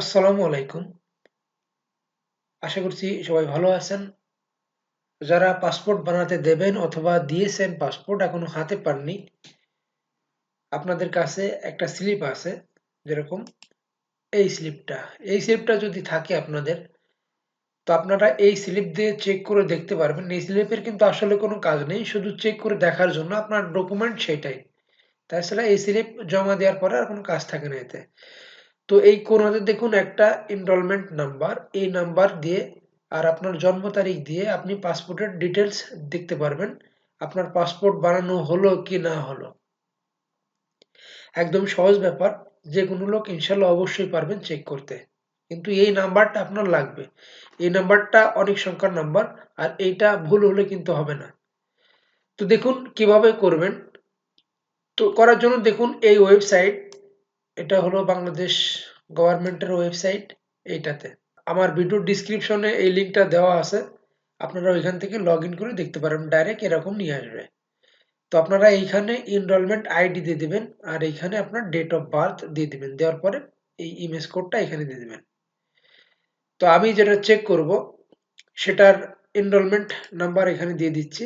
আসসালামু আলাইকুম। আশা করছি সবাই ভালো আছেন। যারা পাসপোর্ট বানাতে দেবেন অথবা দিয়েছেন পাসপোর্ট এখনও হাতে পাননি, আপনাদের কাছে একটা স্লিপ আছে যেরকম এই স্লিপটা। এই স্লিপটা যদি থাকে আপনাদের, তো আপনারা এই স্লিপ দিয়ে চেক করে দেখতে পারবেন। এই স্লিপের কিন্তু আসলে কোনো কাজ নেই, শুধু চেক করে দেখার জন্য আপনার ডকুমেন্ট সেটাই। তাছাড়া এই স্লিপ জমা দেওয়ার পরে আর কোনো কাজ থাকে না এতে। তো এই কোনাতে দেখুন একটা এনরোলমেন্ট নাম্বার এই নাম্বার দিয়ে আর আপনার জন্ম তারিখ দিয়ে আপনি পাসপোর্টের ডিটেলস দেখতে পারবেন, আপনার পাসপোর্ট বানানো হলো কি না হলো। একদম সহজ ব্যাপার, যে কোনো লোক ইনশাল্লাহ অবশ্যই পারবেন চেক করতে। কিন্তু এই নাম্বারটা আপনার লাগবে। এই নাম্বারটা অনেক সংখ্যার নাম্বার আর এইটা ভুল হলে কিন্তু হবে না। তো দেখুন কীভাবে করবেন। তো করার জন্য দেখুন এই ওয়েবসাইট এটা হলো বাংলাদেশ গভর্নমেন্টের ওয়েবসাইট এইটাতে। আমার ভিডিও ডিসক্রিপশনে এই লিঙ্কটা দেওয়া আছে। আপনারা ওইখান থেকে লগ করে দেখতে পারেন ডাইরেক্ট এরকম নিয়ে আসবে। তো আপনারা এইখানে ইনরোলমেন্ট আইডি দিয়ে দেবেন আর এইখানে আপনার ডেট অফ বার্থ দিয়ে দেবেন। দেওয়ার পরে এই ইমেজ কোডটা এখানে দিয়ে দেবেন। তো আমি যেটা চেক করব, সেটার এনরোলমেন্ট নাম্বার এখানে দিয়ে দিচ্ছি।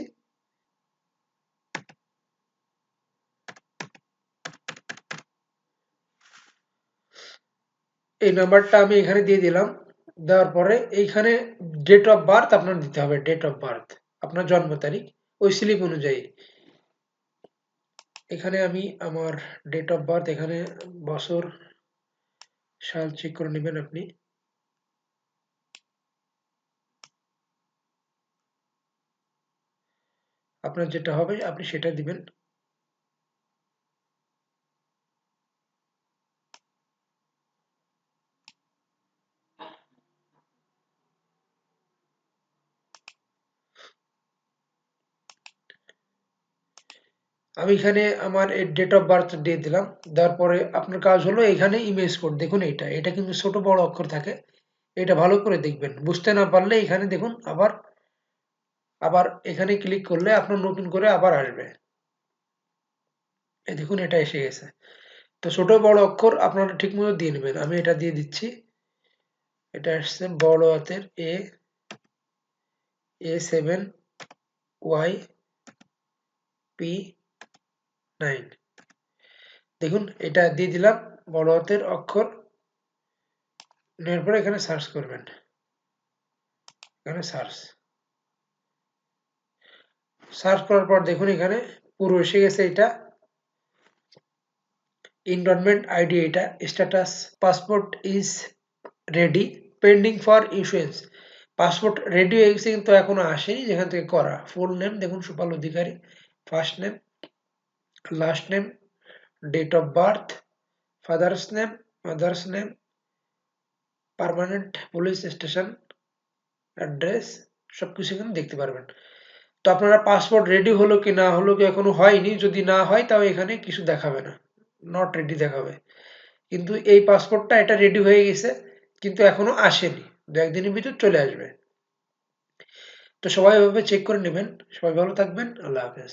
এই নাম্বারটা আমি এখানে দিয়ে দিলাম। দেওয়ার পরে এইখানে ডেট অফ বার্থ আপনার দিতে হবে ডেট অফ বার্থ আপনার জন্ম তারিখ, ওই স্লিপ অনুযায়ী। এখানে আমি আমার ডেট অফ বার্থ এখানে বছর, সাল চেক করে নেবেন আপনি। আপনার যেটা হবে, আপনি সেটা দিবেন। আমি এখানে আমার ডেট অফ বার্থ দিয়ে দিলাম। দেওয়ার পরে আপনার কাজ হলো এখানে ইমেজ কোড দেখুন এটা এটা কিন্তু ছোট বড় অক্ষর থাকে। এটা ভালো করে দেখবেন। বুঝতে না পারলে এখানে দেখুন আবার আবার এখানে ক্লিক করলে আপনার নতুন করে আবার আসবে। এই দেখুন, এটা এসে গেছে। তো ছোট বড় অক্ষর আপনারা ঠিক মতো দিয়ে নেবেন। আমি এটা দিয়ে দিচ্ছি। এটা আসছে বড় হাতের A A seven Y P nine দেখুন, এটা দিয়ে দিলাম বড় হাতের অক্ষর। নেওয়ার এখানে সার্চ করবেন। এখানে সার্চ সার্চ করার পর দেখুন এখানে পুরো এসে গেছে এটা। ইনরোলমেন্ট আইডি এটা status passport is ready pending for issuance passport ready হয়ে গেছে কিন্তু এখনও আসেনি, যেখান থেকে করা। ফুল নেম দেখুন Supal Adhikari. First name last name date of birth father's name mother's name permanent police station address সব কিছু এখানে দেখতে পারবেন। তো আপনারা পাসপোর্ট রেডি হলো কি না হলো কি এখনও হয়নি, যদি না হয় তাও এখানে কিছু দেখাবে না। নট রেডি দেখাবে। কিন্তু এই পাসপোর্টটা এটা রেডি হয়ে গেছে, কিন্তু এখনও আসেনি। দু একদিনের ভিতর চলে আসবে। তো সবাই এভাবে চেক করে নেবেন। সবাই ভালো থাকবেন। আল্লাহ হাফেজ।